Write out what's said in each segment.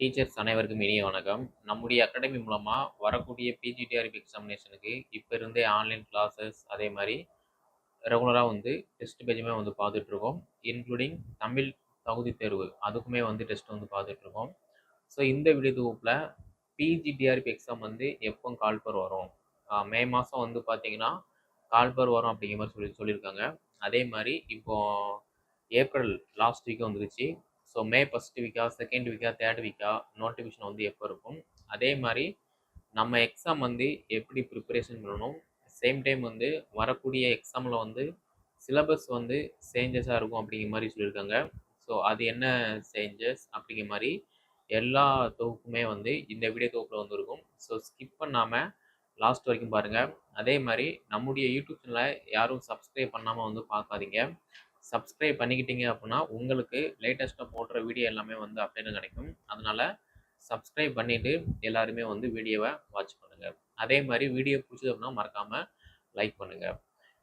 Teachers அனைவருக்கும் இனிய வணக்கம். நம்முடைய அகாடமி மூலமாக வரக்கூடிய பிஜிடிஆர்பி எக்ஸாமினேஷனுக்கு இப்போ இருந்தே ஆன்லைன் கிளாஸஸ் அதே மாதிரி ரெகுலராக வந்து டெஸ்ட் பேஜுமே வந்து பார்த்துட்ருக்கோம். இன்க்ளூடிங் தமிழ் தகுதி தேர்வு அதுக்குமே வந்து டெஸ்ட் வந்து பார்த்துட்ருக்கோம். ஸோ இந்த வீடியோ தொகுப்பில் பிஜிடிஆர்பி எக்ஸாம் வந்து எப்போ கால்பர் வரும்? மே மாதம் வந்து பார்த்தீங்கன்னா கால்பர் வரும் அப்படிங்கிற மாதிரி சொல்லி சொல்லியிருக்காங்க. அதே மாதிரி இப்போ ஏப்ரல் லாஸ்ட் வீக் வந்துருச்சு. ஸோ மே ஃபஸ்ட் வீக்கா செகண்ட் வீக்கா தேர்ட் வீக்கா நோட்டிஃபிகேஷன் வந்து எப்போ இருக்கும்? அதே மாதிரி நம்ம எக்ஸாம் வந்து எப்படி ப்ரிப்பரேஷன் பண்ணணும்? சேம் டைம் வந்து வரக்கூடிய எக்ஸாமில் வந்து சிலபஸ் வந்து சேஞ்சஸாக இருக்கும் அப்படிங்கிற மாதிரி சொல்லியிருக்காங்க. ஸோ அது என்ன சேஞ்சஸ் அப்படிங்கிற மாதிரி எல்லா தொகுப்புமே வந்து இந்த வீடியோ தொகுப்பில் வந்து இருக்கும் ஸோ ஸ்கிப் பண்ணாமல் லாஸ்ட் வரைக்கும் பாருங்கள் அதே மாதிரி நம்முடைய யூடியூப் சேனலை யாரும் சப்ஸ்கிரைப் பண்ணாமல் வந்து பார்க்காதீங்க. சப்ஸ்கிரைப் பண்ணிக்கிட்டீங்க அப்படின்னா உங்களுக்கு லேட்டஸ்ட்டாக போடுற வீடியோ எல்லாமே வந்து அப்டேட் கிடைக்கும். அதனால் சப்ஸ்கிரைப் பண்ணிவிட்டு எல்லாருமே வந்து வீடியோவை வாட்ச் பண்ணுங்கள் அதே மாதிரி வீடியோ பிடிச்சது அப்படின்னா மறக்காமல் லைக் பண்ணுங்கள்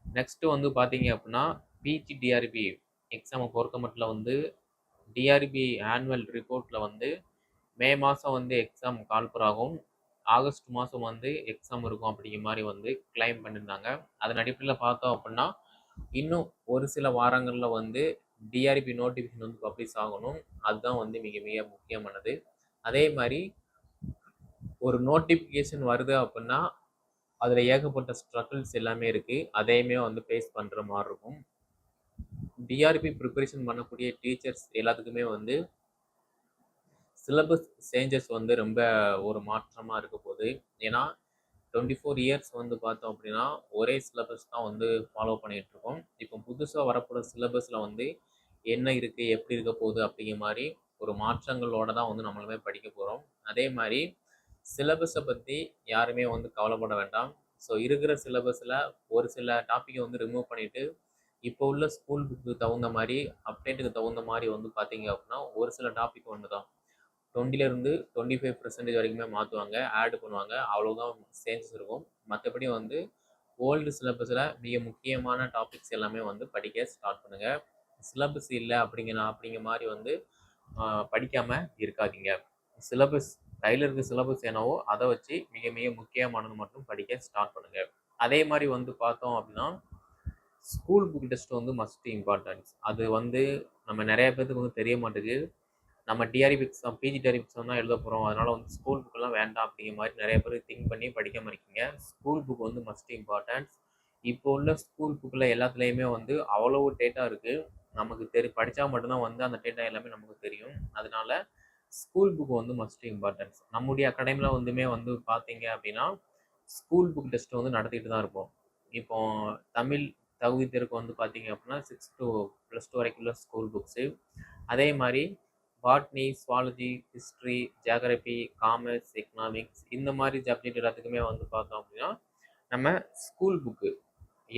நெக்ஸ்ட்டு வந்து பார்த்தீங்க அப்படின்னா பிஜி டிஆர்பி எக்ஸாமை பொறுத்த மட்டும் வந்து டிஆர்பி ஆனுவல் ரிப்போர்ட்டில் வந்து மே மாதம் வந்து எக்ஸாம் கால்பர் ஆகும் ஆகஸ்ட் மாதம் வந்து எக்ஸாம் இருக்கும் அப்படிங்கிற மாதிரி வந்து கிளைம் பண்ணியிருந்தாங்க அதன் அடிப்படையில் பார்த்தோம் அப்படின்னா இன்னும் ஒரு சில வாரங்களில் வந்து டிஆர்பி நோட்டிஃபிகேஷன் வந்து பப்ளிஷ் ஆகணும். அதுதான் வந்து மிக மிக முக்கியமானது. அதே மாதிரி ஒரு நோட்டிஃபிகேஷன் வருது அப்படின்னா அதில் ஏகப்பட்ட ஸ்ட்ரகிள்ஸ் எல்லாமே இருக்குது அதையுமே வந்து ஃபேஸ் பண்ணுற மாதிரி இருக்கும். டிஆர்பி ப்ரிப்பரேஷன் பண்ணக்கூடிய டீச்சர்ஸ் எல்லாத்துக்குமே வந்து சிலபஸ் சேஞ்சஸ் வந்து ரொம்ப ஒரு மாற்றமாக இருக்க போகுது. ஏன்னா டுவெண்ட்டி ஃபோர் இயர்ஸ் வந்து பார்த்தோம் அப்படின்னா ஒரே சிலபஸ் தான் வந்து ஃபாலோ பண்ணிகிட்ருக்கோம் இப்போ புதுசாக வரப்போகிற சிலபஸில் வந்து என்ன இருக்குது எப்படி இருக்க போகுது அப்படிங்கிற மாதிரி ஒரு மாற்றங்களோட தான் வந்து நம்மளுமே படிக்க போகிறோம் அதே மாதிரி சிலபஸை பற்றி யாருமே வந்து கவலைப்பட வேண்டாம். ஸோ இருக்கிற சிலபஸில் ஒரு சில டாப்பிக்கை வந்து ரிமூவ் பண்ணிவிட்டு இப்போ உள்ள ஸ்கூல் புக்கு தகுந்த மாதிரி அப்டேட்டுக்கு தகுந்த மாதிரி வந்து பார்த்தீங்க அப்படின்னா ஒரு சில டாபிக் ஒன்று தான் டுவெண்ட்டிலேருந்து டுவெண்ட்டி ஃபைவ் பர்சன்டேஜ் வரைக்குமே மாற்றுவாங்க ஆட் பண்ணுவாங்க. அவ்வளோதான் சேஞ்சஸ் இருக்கும். மற்றபடி வந்து ஓல்டு சிலபஸில் மிக முக்கியமான டாபிக்ஸ் எல்லாமே வந்து படிக்க ஸ்டார்ட் பண்ணுங்கள் சிலபஸ் இல்லை அப்படிங்கிற அப்படிங்கிற மாதிரி வந்து படிக்காமல் இருக்காதீங்க. சிலபஸ் கையில் இருக்க சிலபஸ் என்னவோ அதை வச்சு மிக மிக முக்கியமானது மட்டும் படிக்க ஸ்டார்ட் பண்ணுங்கள் அதே மாதிரி வந்து பார்த்தோம் அப்படின்னா ஸ்கூல் புக் டெஸ்ட் வந்து மஸ்ட் இம்பார்ட்டன்ஸ் அது வந்து நம்ம நிறைய பேர்த்துக்கு வந்து தெரிய மாட்டேங்குது. நம்ம TRB exam PG TRB exam தான் எழுத போகிறோம் அதனால் வந்து ஸ்கூல் புக்கெல்லாம் வேண்டாம் அப்படிங்கிற மாதிரி நிறைய பேர் திங்க் பண்ணி படிக்காமல் இருக்கீங்க. ஸ்கூல் புக் வந்து மஸ்ட் இம்பார்ட்டன்ஸ் இப்போ உள்ள ஸ்கூல் புக்கில் எல்லாத்துலேயுமே வந்து அவ்வளோ டேட்டா இருக்குது நமக்கு தெரி படித்தா மட்டும்தான் வந்து அந்த டேட்டா எல்லாமே நமக்கு தெரியும். அதனால ஸ்கூல் புக் வந்து மஸ்ட் இம்பார்ட்டன்ஸ் நம்முடைய அகாடமியில் வந்துமே வந்து பார்த்தீங்க அப்படின்னா ஸ்கூல் புக் டெஸ்ட் வந்து நடத்திட்டு தான் இருப்போம். இப்போ தமிழ் தகுதி தேர்வுக்கு வந்து பார்த்தீங்க அப்படின்னா சிக்ஸ் டு ப்ளஸ் டூ வரைக்கும் உள்ள ஸ்கூல் புக்ஸு அதே மாதிரி botany zoology history geography commerce economics இந்த மாதிரி சப்ஜெக்ட் எல்லாத்துக்குமே வந்து பார்த்தோம் அப்படின்னா நம்ம ஸ்கூல் புக்கு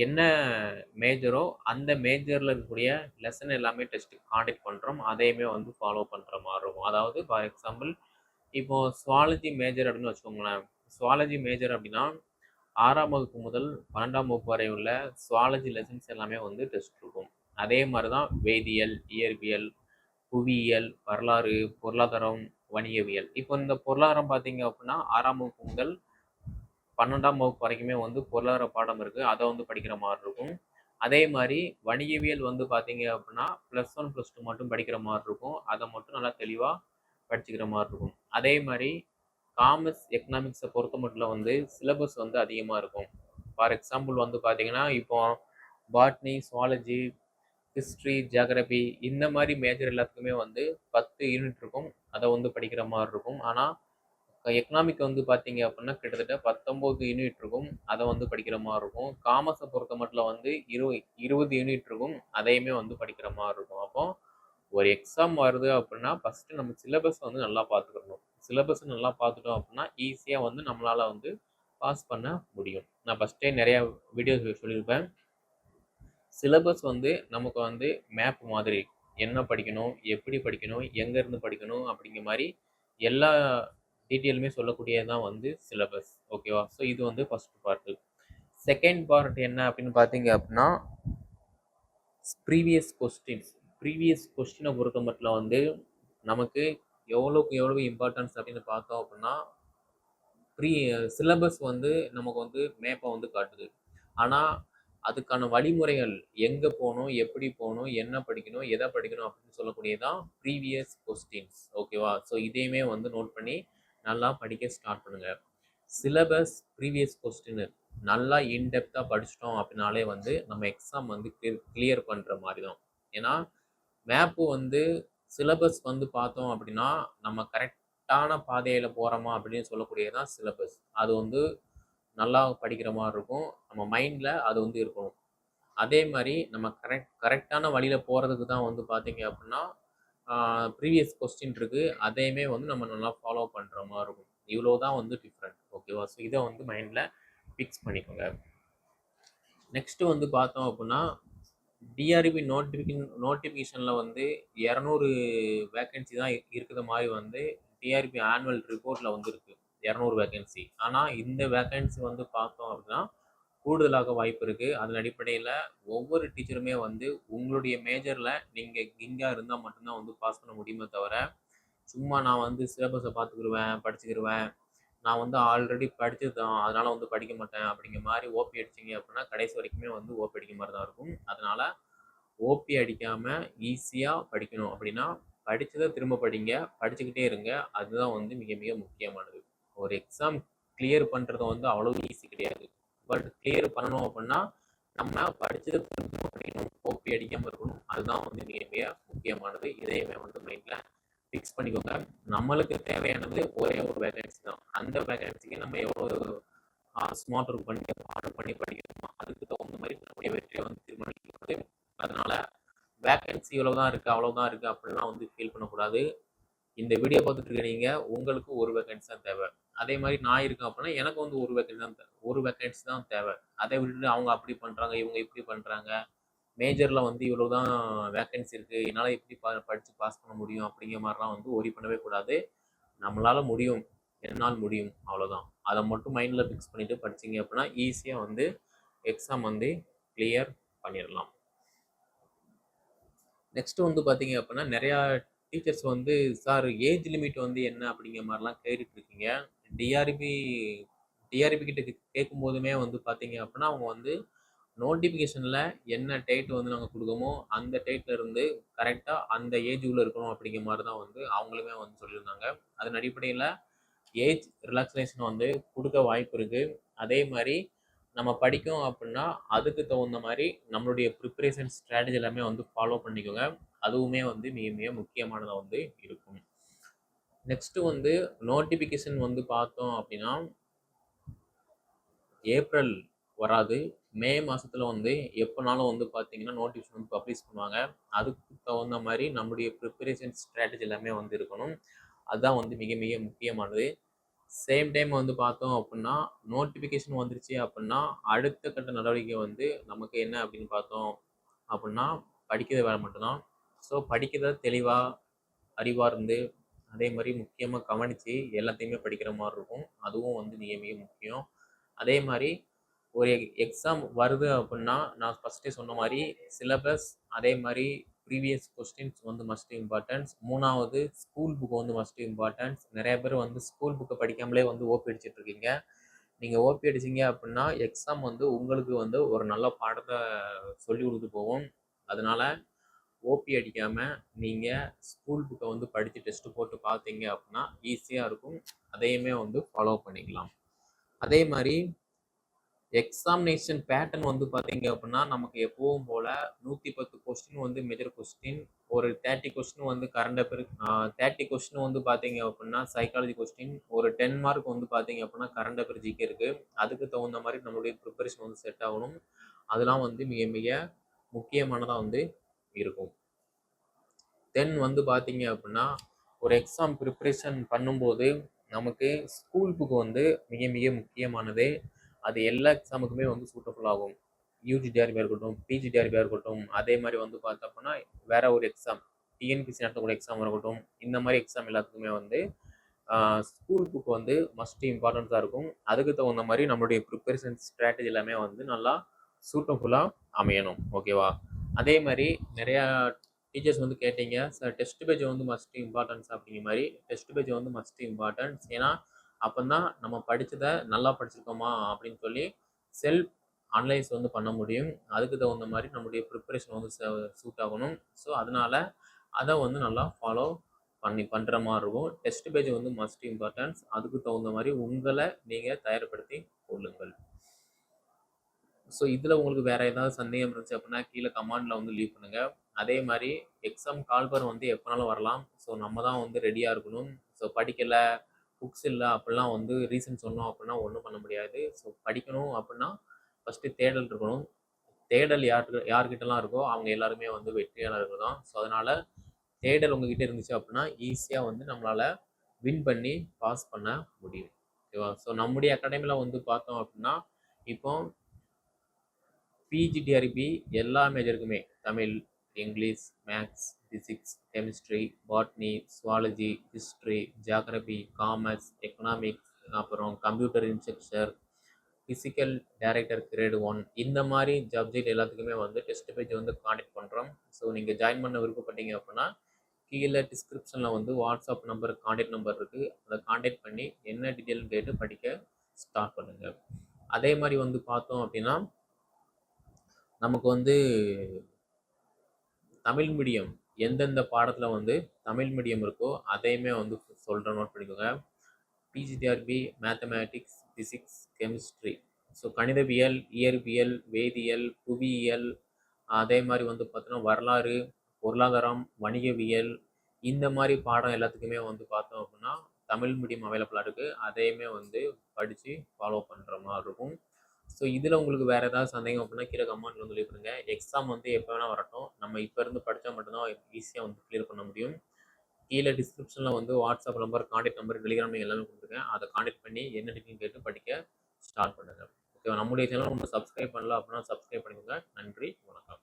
என்ன மேஜரோ அந்த மேஜரில் இருக்கக்கூடிய லெசன் எல்லாமே டெஸ்ட்டு காண்டக்ட் பண்ணுறோம் அதையுமே வந்து ஃபாலோ பண்ணுற மாதிரி இருக்கும். அதாவது ஃபார் எக்ஸாம்பிள் இப்போது சுவாலஜி மேஜர் அப்படின்னு வச்சுக்கோங்களேன். சுவாலஜி மேஜர் அப்படின்னா ஆறாம் வகுப்பு முதல் பன்னெண்டாம் வகுப்பு வரை உள்ள சுவாலஜி லெசன்ஸ் எல்லாமே வந்து டெஸ்ட் இருக்கும். அதே மாதிரி தான் வேதியியல் இயற்பியல் புவியியல் வரலாறு பொருளாதாரம் வணிகவியல். இப்போ இந்த பொருளாதாரம் பார்த்தீங்க அப்படின்னா ஆறாம் வகுப்பு முதல் பன்னெண்டாம் வகுப்பு வரைக்குமே வந்து பொருளாதார பாடம் இருக்குது அதை வந்து படிக்கிற மாதிரி இருக்கும். அதே மாதிரி வணிகவியல் வந்து பார்த்தீங்க அப்படின்னா ப்ளஸ் ஒன் ப்ளஸ் டூ மட்டும் படிக்கிற மாதிரி இருக்கும். அதை மட்டும் நல்லா தெளிவாக படிச்சுக்கிற மாதிரி இருக்கும். அதே மாதிரி காமர்ஸ் எக்கனாமிக்ஸை பொறுத்த மட்டும் வந்து சிலபஸ் வந்து அதிகமாக இருக்கும். ஃபார் எக்ஸாம்பிள் வந்து பார்த்தீங்கன்னா இப்போ பாட்னி சுவாலஜி ஹிஸ்ட்ரி ஜியாகிரபி இந்த மாதிரி மேஜர் எல்லாத்துக்குமே வந்து பத்து யூனிட் இருக்கும். அதை வந்து படிக்கிற மாதிரி இருக்கும். ஆனால் எக்கனாமிக் வந்து பார்த்தீங்க அப்படின்னா கிட்டத்தட்ட பத்தொம்போது யூனிட் இருக்கும். அதை வந்து படிக்கிற மாதிரி இருக்கும். காமர்ஸை பொறுத்த மட்டும் வந்து இரு இருபது யூனிட் இருக்கும். அதையுமே வந்து படிக்கிற மாதிரி இருக்கும். அப்போ ஒரு எக்ஸாம் வருது அப்படின்னா ஃபஸ்ட்டு நம்ம சிலபஸ் வந்து நல்லா பார்த்துக்கணும். சிலபஸ் நல்லா பார்த்துட்டோம் அப்படின்னா ஈஸியாக வந்து நம்மளால் வந்து பாஸ் பண்ண முடியும். நான் ஃபஸ்ட்டே நிறையா வீடியோஸ் சொல்லியிருப்பேன். சிலபஸ் வந்து நமக்கு வந்து மேப் மாதிரி என்ன படிக்கணும் எப்படி படிக்கணும் எங்கேருந்து படிக்கணும் அப்படிங்கிற மாதிரி எல்லா டீட்டெயிலுமே சொல்லக்கூடியது தான் வந்து சிலபஸ் ஓகேவா ஸோ இது வந்து ஃபஸ்ட் பார்ட்டு செகண்ட் பார்ட் என்ன அப்படின்னு பார்த்தீங்க அப்படின்னா ப்ரீவியஸ் கொஸ்டின்ஸ் ப்ரீவியஸ் கொஸ்டினை பொறுத்த மட்டும் வந்து நமக்கு எவ்வளோக்கு எவ்வளோ இம்பார்ட்டன்ஸ் அப்படின்னு பார்த்தோம் அப்படின்னா ப்ரீ சிலபஸ் வந்து நமக்கு வந்து மேப்பை வந்து காட்டுது. ஆனால் அதுக்கான வழிமுறைகள் எங்கே போகணும் எப்படி போகணும் என்ன படிக்கணும் எதை படிக்கணும் அப்படின்னு சொல்லக்கூடியதான் ப்ரீவியஸ் கொஸ்டின்ஸ் ஓகேவா ஸோ இதையுமே வந்து நோட் பண்ணி நல்லா படிக்க ஸ்டார்ட் பண்ணுங்கள் சிலபஸ் ப்ரீவியஸ் கொஸ்டின் நல்லா இன்டெப்த்தாக படிச்சிட்டோம் அப்படின்னாலே வந்து நம்ம எக்ஸாம் வந்து கிளியர் கிளியர் பண்ணுற மாதிரி தான் ஏன்னா மேப்பு வந்து சிலபஸ் வந்து பார்த்தோம் அப்படின்னா நம்ம கரெக்டான பாதையில் போகிறோமா அப்படின்னு சொல்லக்கூடியதான் சிலபஸ் அது வந்து நல்லா படிக்கிற மாதிரி இருக்கும். நம்ம மைண்டில் அது வந்து இருக்கணும். அதே மாதிரி நம்ம கரெக்ட் கரெக்டான வழியில் போகிறதுக்கு தான் வந்து பார்த்தீங்க அப்படின்னா ப்ரீவியஸ் கொஸ்டின் இருக்குது அதையுமே வந்து நம்ம நல்லா ஃபாலோ பண்ணுற மாதிரி இருக்கும். இவ்வளோ தான் வந்து டிஃப்ரெண்ட் ஓகேவா ஸோ இதை வந்து மைண்டில் ஃபிக்ஸ் பண்ணிக்கோங்க. நெக்ஸ்ட்டு வந்து பார்த்தோம் அப்படின்னா டிஆர்பி நோட்டிஃபிகேஷன் நோட்டிஃபிகேஷனில் வந்து இரநூறு வேக்கன்சி தான் இருக்கிற மாதிரி வந்து டிஆர்பி ஆனுவல் ரிப்போர்ட்டில் வந்து இருக்குது இரநூறு வேக்கன்சி ஆனால் இந்த வேக்கன்சி வந்து பார்த்தோம் அப்படின்னா கூடுதலாக வாய்ப்பு இருக்குது அதன் அடிப்படையில் ஒவ்வொரு டீச்சருமே வந்து உங்களுடைய மேஜரில் நீங்கள் கிங்காக இருந்தால் மட்டும்தான் வந்து பாஸ் பண்ண முடியுமே தவிர சும்மா நான் வந்து சிலபஸை பார்த்துக்கிடுவேன் படிச்சுக்கிடுவேன் நான் வந்து ஆல்ரெடி படிச்சது தான் அதனால் வந்து படிக்க மாட்டேன் அப்படிங்கிற மாதிரி ஓபி அடிச்சிங்க அப்படின்னா கடைசி வரைக்குமே வந்து ஓபி அடிக்க மாதிரி தான் இருக்கும். அதனால் ஓபி அடிக்காமல் ஈஸியாக படிக்கணும் அப்படின்னா படித்ததை திரும்ப படிங்க படிச்சுக்கிட்டே இருங்க. அதுதான் வந்து மிக மிக முக்கியமானது. ஒரு எக்ஸாம் கிளியர் பண்ணுறது வந்து அவ்வளோ ஈஸி கிடையாது. பட் கிளியர் பண்ணணும் அப்படின்னா நம்ம படித்தது திரும்ப படிக்கணும் கோப்பி அடிக்காமல் இருக்கணும். அதுதான் வந்து மிக மிக முக்கியமானது. இதையுமே வந்து மைண்டில் ஃபிக்ஸ் பண்ணிக்கோங்க. நம்மளுக்கு தேவையானது ஒரே ஒரு வேகன்சி தான். அந்த வேகன்சிக்கு நம்ம எவ்வளோ ஸ்மார்ட் ஒர்க் பண்ணி ஆர்டர் பண்ணி படிக்கணுமோ அதுக்கு தகுந்த மாதிரி நம்முடைய வெற்றியை வந்து தீர்மானிக்கிறது அதனால் வேகன்சி இவ்வளோ தான் இருக்குது அவ்வளோதான் இருக்குது அப்படிலாம் வந்து ஃபீல் பண்ணக்கூடாது. இந்த வீடியோ பார்த்துட்டு இருக்க நீங்கள் உங்களுக்கு ஒரு வேகன்சி தான் தேவை. அதே மாதிரி நான் இருக்கேன் அப்படின்னா எனக்கு வந்து ஒரு வேகன்சி தான் தேவை ஒரு வேகன்சி தான் தேவை. அதை விட்டுட்டு அவங்க அப்படி பண்ணுறாங்க இவங்க இப்படி பண்ணுறாங்க மேஜரில் வந்து இவ்வளோ தான் வேக்கன்சி இருக்குது என்னால் எப்படி ப படித்து பாஸ் பண்ண முடியும் அப்படிங்கிற மாதிரிலாம் வந்து ஒரி பண்ணவே கூடாது. நம்மளால் முடியும். என்னால் முடியும். அவ்வளோதான் அதை மட்டும் மைண்டில் ஃபிக்ஸ் பண்ணிவிட்டு படிச்சிங்க அப்படின்னா ஈஸியாக வந்து எக்ஸாம் வந்து கிளியர் பண்ணிடலாம். நெக்ஸ்ட்டு வந்து பார்த்தீங்க அப்படின்னா நிறையா டீச்சர்ஸ் வந்து சார் ஏஜ் லிமிட் வந்து என்ன? அப்படிங்கிற மாதிரிலாம் கேட்டுட்ருக்கீங்க டிஆர்பி டிஆர்பி கிட்ட கேட்கும் போதுமே வந்து பார்த்தீங்க அப்படின்னா அவங்க வந்து நோட்டிஃபிகேஷனில் என்ன டேட் வந்து நாங்கள் கொடுக்கமோ அந்த டேட்ல இருந்து கரெக்டாக அந்த ஏஜ் உள்ள இருக்கணும் அப்படிங்கிற மாதிரி தான் வந்து அவங்களுமே வந்து சொல்லியிருந்தாங்க. அதன் அடிப்படையில் ஏஜ் ரிலாக்ஸேஷன் வந்து கொடுக்க வாய்ப்பு இருக்குது அதே மாதிரி நம்ம படிக்கும் அப்படின்னா அதுக்கு தகுந்த மாதிரி நம்மளுடைய ப்ரிப்பரேஷன் ஸ்ட்ராட்டஜி எல்லாமே வந்து ஃபாலோ பண்ணிக்கோங்க. அதுவுமே வந்து மிக மிக முக்கியமானதாக வந்து இருக்கும். நெக்ஸ்ட்டு வந்து நோட்டிஃபிகேஷன் வந்து பார்த்தோம் அப்படின்னா ஏப்ரல் வராது. மே மாதத்தில் வந்து எப்போனாலும் வந்து பார்த்தீங்கன்னா நோட்டிஃபிகேஷன் வந்து பப்ளிஷ் பண்ணுவாங்க. அதுக்கு தகுந்த மாதிரி நம்முடைய ப்ரிப்பரேஷன் ஸ்ட்ராட்டஜி எல்லாமே வந்து இருக்கணும். அதுதான் வந்து மிக மிக முக்கியமானது. சேம் டைம் வந்து பார்த்தோம் அப்படின்னா நோட்டிஃபிகேஷன் வந்துருச்சு அப்படின்னா அடுத்த கட்ட நடவடிக்கை வந்து நமக்கு என்ன அப்படின்னு பார்த்தோம் அப்படின்னா படிக்கிறத வேலை மட்டும்தான். ஸோ படிக்கிறத தெளிவாக அறிவாக இருந்து அதே மாதிரி முக்கியமாக கவனித்து எல்லாத்தையுமே படிக்கிற மாதிரி இருக்கும். அதுவும் வந்து மிக மிக முக்கியம். அதே மாதிரி ஒரு எக்ஸாம் வருது அப்படின்னா நான் ஃபஸ்ட்டே சொன்ன மாதிரி சிலபஸ் அதே மாதிரி ப்ரீவியஸ் கொஸ்டின்ஸ் வந்து மஸ்ட் இம்பார்ட்டன்ஸ் மூணாவது ஸ்கூல் புக் வந்து மஸ்ட் இம்பார்ட்டன்ஸ் நிறைய பேர் வந்து ஸ்கூல் புக்கை படிக்காமலே வந்து ஓபி அடிச்சிட்டு இருக்கீங்க. நீங்கள் ஓபி அடிச்சிங்க அப்படின்னா எக்ஸாம் வந்து உங்களுக்கு வந்து ஒரு நல்ல பாடத்தை சொல்லி கொடுத்து போகும். அதனால் ஓபி அடிக்காமல் நீங்கள் ஸ்கூல் புக்கை வந்து படித்து டெஸ்ட்டு போட்டு பார்த்தீங்க அப்படின்னா ஈஸியாக இருக்கும். அதையுமே வந்து ஃபாலோ பண்ணிக்கலாம். அதே மாதிரி எக்ஸாமினேஷன் பேட்டர்ன் வந்து பார்த்தீங்க அப்படின்னா நமக்கு எப்பவும் போல் நூற்றி பத்து கொஸ்டின் வந்து மேஜர் கொஸ்டின் ஒரு தேர்ட்டி கொஸ்டின் வந்து கரண்ட் அஃபேர் தேர்ட்டி கொஸ்டின் வந்து பார்த்தீங்க அப்படின்னா சைக்காலஜி கொஸ்டின் ஒரு டென் மார்க் வந்து பார்த்தீங்க அப்படின்னா கரண்ட் அஃபேர் ஜிகே இருக்குது அதுக்கு தகுந்த மாதிரி நம்மளுடைய ப்ரிப்பரேஷன் வந்து செட் ஆகணும். அதெல்லாம் வந்து மிக மிக முக்கியமானதாக வந்து இருக்கும். தென் வந்து பார்த்தீங்க அப்படின்னா ஒரு எக்ஸாம் ப்ரிப்ரேஷன் பண்ணும்போது நமக்கு ஸ்கூல் புக் வந்து மிக மிக முக்கியமானது. அது எல்லா எக்ஸாமுக்குமே வந்து சூட்டபுள் ஆகும். யூஜி டிஆர்பியாக இருக்கட்டும் பிஜி டிஆர்பியாக இருக்கட்டும் அதே மாதிரி வந்து பார்த்தோம்னா வேற ஒரு எக்ஸாம் டிஎன்பிசி நடத்தக்கூடிய எக்ஸாம் இருக்கட்டும் இந்த மாதிரி எக்ஸாம் எல்லாத்துக்குமே வந்து ஸ்கூல் புக் வந்து மஸ்ட் இம்பார்ட்டண்ட்டாக இருக்கும். அதுக்கு தகுந்த மாதிரி நம்மளுடைய ப்ரிப்பரேஷன் ஸ்ட்ராட்டஜி எல்லாமே வந்து நல்லா சூட்டபுளாக அமையணும். ஓகேவா அதே மாதிரி நிறையா டீச்சர்ஸ் வந்து கேட்டீங்க சார் டெஸ்ட் பேஜ் வந்து மஸ்ட் இம்பார்ட்டன்ஸ் அப்படிங்கிற மாதிரி டெஸ்ட் பேஜ் வந்து மஸ்ட் இம்பார்ட்டன்ஸ் ஏன்னா அப்போ தான் நம்ம படித்ததை நல்லா படிச்சிருக்கோமா அப்படின்னு சொல்லி செல்ஃப் அனலைஸ் வந்து பண்ண முடியும். அதுக்கு தகுந்த மாதிரி நம்முடைய ப்ரிப்பரேஷன் வந்து சூட் ஆகணும். ஸோ அதனால் அதை வந்து நல்லா ஃபாலோ பண்ணி பண்ணுற மாதிரி இருக்கும். டெஸ்ட் பேஜ் வந்து மஸ்ட் இம்பார்ட்டன்ஸ் அதுக்கு தகுந்த மாதிரி உங்களை நீங்கள் தயார்படுத்தி கொள்ளுங்கள். ஸோ இதில் உங்களுக்கு வேறு ஏதாவது சந்தேகம் இருந்துச்சு அப்படின்னா கீழே கமாண்டில் வந்து லீவ் பண்ணுங்கள் அதே மாதிரி எக்ஸாம் கால்பர் வந்து எப்போனாலும் வரலாம். ஸோ நம்ம தான் வந்து ரெடியாக இருக்கணும். ஸோ படிக்கலை புக்ஸ் இல்லை அப்படிலாம் வந்து ரீசன் சொன்னோம் அப்படின்னா ஒன்றும் பண்ண முடியாது. ஸோ படிக்கணும் அப்படின்னா ஃபஸ்ட்டு தேடல் இருக்கணும். தேடல் யார் யார்கிட்டலாம் இருக்கோ அவங்க எல்லாருமே வந்து வெற்றியாளர்கள் தான். ஸோ அதனால் தேடல் உங்ககிட்ட இருந்துச்சு அப்படின்னா ஈஸியாக வந்து நம்மளால் வின் பண்ணி பாஸ் பண்ண முடியும். ஓகேவா ஸோ நம்முடைய அகாடமியில் வந்து பார்த்தோம் அப்படின்னா இப்போ பிஜிடிஆர்பி எல்லா மேஜருக்குமே Tamil English maths physics chemistry botany zoology history geography commerce economics அப்புறம் computer instructor physical director grade one இந்த மாதிரி சப்ஜெக்ட் எல்லாத்துக்குமே வந்து டெஸ்ட் பேஜ் வந்து காண்டக்ட் பண்ணுறோம் ஸோ நீங்கள் ஜாயின் பண்ண விருப்பப்பட்டீங்க அப்படின்னா கீழே டிஸ்கிரிப்ஷனில் வந்து வாட்ஸ்அப் நம்பர் காண்டாக்ட் நம்பர் இருக்குது அதை காண்டாக்ட் பண்ணி என்ன டீட்டெயில்னு கேட்டு படிக்க ஸ்டார்ட் பண்ணுங்கள் அதே மாதிரி வந்து பார்த்தோம் அப்படின்னா நமக்கு வந்து தமிழ் மீடியம் எந்தெந்த பாடத்தில் வந்து தமிழ் மீடியம் இருக்கோ அதையுமே வந்து சொல்கிற நோட் பண்ணிக்கோங்க. PGTRB mathematics physics chemistry so கணிதவியல் இயற்பியல் வேதியியல் புவியியல் அதே மாதிரி வந்து பார்த்தோன்னா வரலாறு பொருளாதாரம் வணிகவியல் இந்த மாதிரி பாடம் எல்லாத்துக்குமே வந்து பார்த்தோம் அப்படின்னா தமிழ் மீடியம் அவைலபிளாக இருக்குது அதையுமே வந்து படித்து ஃபாலோ பண்ணுற மாதிரி இருக்கும். ஸோ இதில் உங்களுக்கு வேறு ஏதாவது சந்தேகம் அப்படின்னா கீழே கமெண்ட்ல வந்து சொல்லிவிடுங்க எக்ஸாம் வந்து எப்போ வேணால் வரட்டும். நம்ம இப்போ இருந்து படித்தா மட்டும்தான் ஈஸியாக வந்து கிளியர் பண்ண முடியும். கீழே டிஸ்கிரிப்ஷனில் வந்து WhatsApp number contact number Telegram எல்லாமே கொடுத்துருக்கேன். அதை காண்டாக்ட் பண்ணி என்ன டீட்டெயில் கேட்டு படிக்க ஸ்டார்ட் பண்ணுங்கள் ஓகேவா நம்முடைய சேனல் நம்ம சப்ஸ்கிரைப் பண்ணல அப்படின்னா சப்ஸ்கிரைப் பண்ணிக்கோங்க. நன்றி. வணக்கம்.